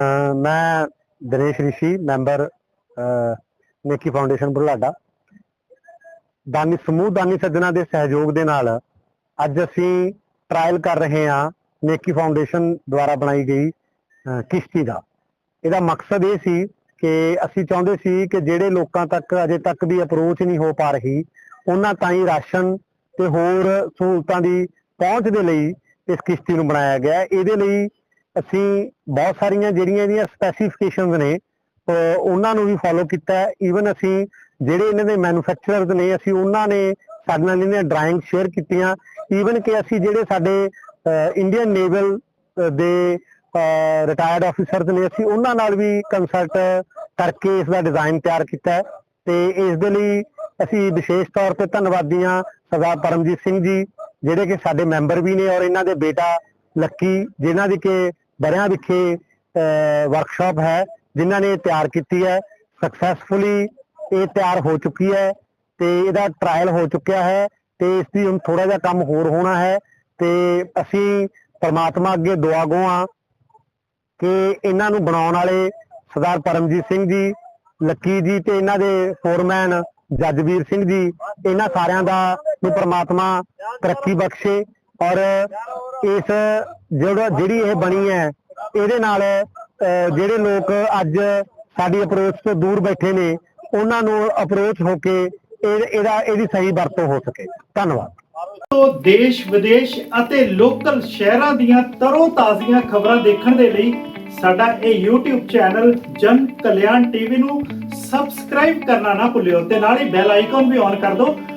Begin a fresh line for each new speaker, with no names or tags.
ਮੈਂ Dinesh Rishi, member Neki foundation ਬੁਲਾਡਾ ਦਾਨੀ, ਸਮੂਹ ਦਾਨੀ ਸੱਜਣਾ ਦੇ ਸਹਿਯੋਗ ਦੇ ਨਾਲ ਅੱਜ ਅਸੀਂ ਟਰਾਇਲ ਕਰ ਰਹੇ ਹਾਂ ਨੇਕੀ ਫਾਊਂਡੇਸ਼ਨ ਦੁਆਰਾ ਬਣਾਈ ਗਈ ਕਿਸ਼ਤੀ ਦਾ। ਇਹਦਾ ਮਕਸਦ ਇਹ ਸੀ ਕਿ ਅਸੀਂ ਚਾਹੁੰਦੇ ਸੀ ਕਿ ਜਿਹੜੇ ਲੋਕਾਂ ਤੱਕ ਅਜੇ ਤੱਕ ਵੀ ਅਪਰੋਚ ਨਹੀਂ ਹੋ ਪਾ ਰਹੀ, ਉਹਨਾਂ ਤਾਈਂ ਰਾਸ਼ਨ ਤੇ ਹੋਰ ਸਹੂਲਤਾਂ ਦੀ ਪਹੁੰਚ ਦੇ ਲਈ ਇਸ ਕਿਸ਼ਤੀ ਨੂੰ ਬਣਾਇਆ ਗਿਆ। ਇਹਦੇ ਲਈ ਅਸੀਂ ਬਹੁਤ ਸਾਰੀਆਂ ਜਿਹੜੀਆਂ ਇਹਦੀਆਂ ਸਪੈਸੀਫਿਕੇਸ਼ਨਸ ਨੇ ਉਹਨਾਂ ਨੂੰ ਵੀ ਫੋਲੋ ਕੀਤਾ ਈਵਨ ਅਸੀਂ ਜਿਹੜੇ ਇਹਨਾਂ ਦੇ ਮੈਨੂਫੈਕਚਰਰਸ ਨੇ, ਅਸੀਂ ਉਹਨਾਂ ਨੇ ਸਾਡੇ ਨਾਲ ਇਹਨਾਂ ਡਰਾਇੰਗ ਸ਼ੇਅਰ ਕੀਤੀਆਂ। ਈਵਨ ਕਿ ਅਸੀਂ ਜਿਹੜੇ ਸਾਡੇ ਇੰਡੀਅਨ ਨੇਵਲ ਦੇ ਰਿਟਾਇਰਡ ਆਫੀਸਰਸ ਨੇ, ਅਸੀਂ ਉਹਨਾਂ ਨਾਲ ਵੀ ਕੰਸਲਟ ਕਰਕੇ ਇਸ ਦਾ ਡਿਜ਼ਾਈਨ ਤਿਆਰ ਕੀਤਾ ਤੇ ਇਸ ਦੇ ਲਈ ਅਸੀਂ ਵਿਸ਼ੇਸ਼ ਤੌਰ ਤੇ ਧੰਨਵਾਦੀ ਹਾਂ ਸਰਦਾਰ ਪਰਮਜੀਤ ਸਿੰਘ ਜੀ, ਜਿਹੜੇ ਕਿ ਸਾਡੇ ਮੈਂਬਰ ਵੀ ਨੇ ਔਰ ਇਹਨਾਂ ਦੇ ਬੇਟਾ ਲੱਕੀ, ਜਿਨ੍ਹਾਂ ਦੀ ਕਿ ਬਰਿਆਂ ਵਿਖੇ ਵਰਕਸ਼ਾਪ ਹੈ, ਜਿਨ੍ਹਾਂ ਨੇ ਤਿਆਰ ਕੀਤੀ ਹੈ। ਸਕਸੈਸਫੁਲੀ ਇਹ ਤਿਆਰ ਹੋ ਚੁੱਕੀ ਹੈ ਤੇ ਇਹਦਾ ਟ੍ਰਾਇਲ ਹੋ ਚੁੱਕਿਆ ਹੈ ਤੇ ਇਸ ਦੀ ਹੁਣ ਥੋੜਾ ਜਿਹਾ ਕੰਮ ਹੋਰ ਹੋਣਾ ਹੈ ਤੇ ਅਸੀਂ ਪਰਮਾਤਮਾ ਅੱਗੇ ਦੁਆ ਗੋ ਹਾਂ ਕਿ ਇਹਨਾਂ ਨੂੰ ਬਣਾਉਣ ਵਾਲੇ ਸਰਦਾਰ ਪਰਮਜੀਤ ਸਿੰਘ ਜੀ, ਲੱਕੀ ਜੀ ਤੇ ਇਹਨਾਂ ਦੇ ਫੋਰਮੈਨ ਜੱਜਵੀਰ ਸਿੰਘ ਜੀ, ਇਹਨਾਂ ਸਾਰਿਆਂ ਦਾ ਨੂੰ ਪ੍ਰਮਾਤਮਾ ਤਰੱਕੀ ਬਖਸ਼ੇ ਔਰ ਇਸ ਜਿਹੜਾ, ਜਿਹੜੀ ਇਹ ਬਣੀ ਹੈ, ਇਹਦੇ ਨਾਲ ਜਿਹੜੇ ਲੋਕ ਅੱਜ ਸਾਡੀ ਅਪਰੋਚ ਤੋਂ ਦੂਰ ਬੈਠੇ ਨੇ, ਉਹਨਾਂ ਨੂੰ ਅਪਰੋਚ ਹੋ ਕੇ ਇਹਦਾ, ਇਹਦੀ ਸਹੀ ਵਰਤੋਂ ਹੋ ਸਕੇ। ਧੰਨਵਾਦ।
ਤੋਂ ਦੇਸ਼, ਵਿਦੇਸ਼ ਅਤੇ ਲੋਕਲ ਸ਼ਹਿਰਾਂ ਦੀਆਂ ਤਰੋ ਤਾਜ਼ੀਆਂ ਖਬਰਾਂ ਦੇਖਣ ਦੇ ਲਈ ਸਾਡਾ ਇਹ YouTube ਚੈਨਲ ਜਨ ਕਲਿਆਣ ਟੀਵੀ ਨੂੰ ਸਬਸਕ੍ਰਾਈਬ ਕਰਨਾ ਨਾ ਭੁੱਲਿਓ ਤੇ ਨਾਲ ਹੀ ਬੈਲ ਆਈਕਨ ਵੀ ਔਨ ਕਰ ਦਿਓ।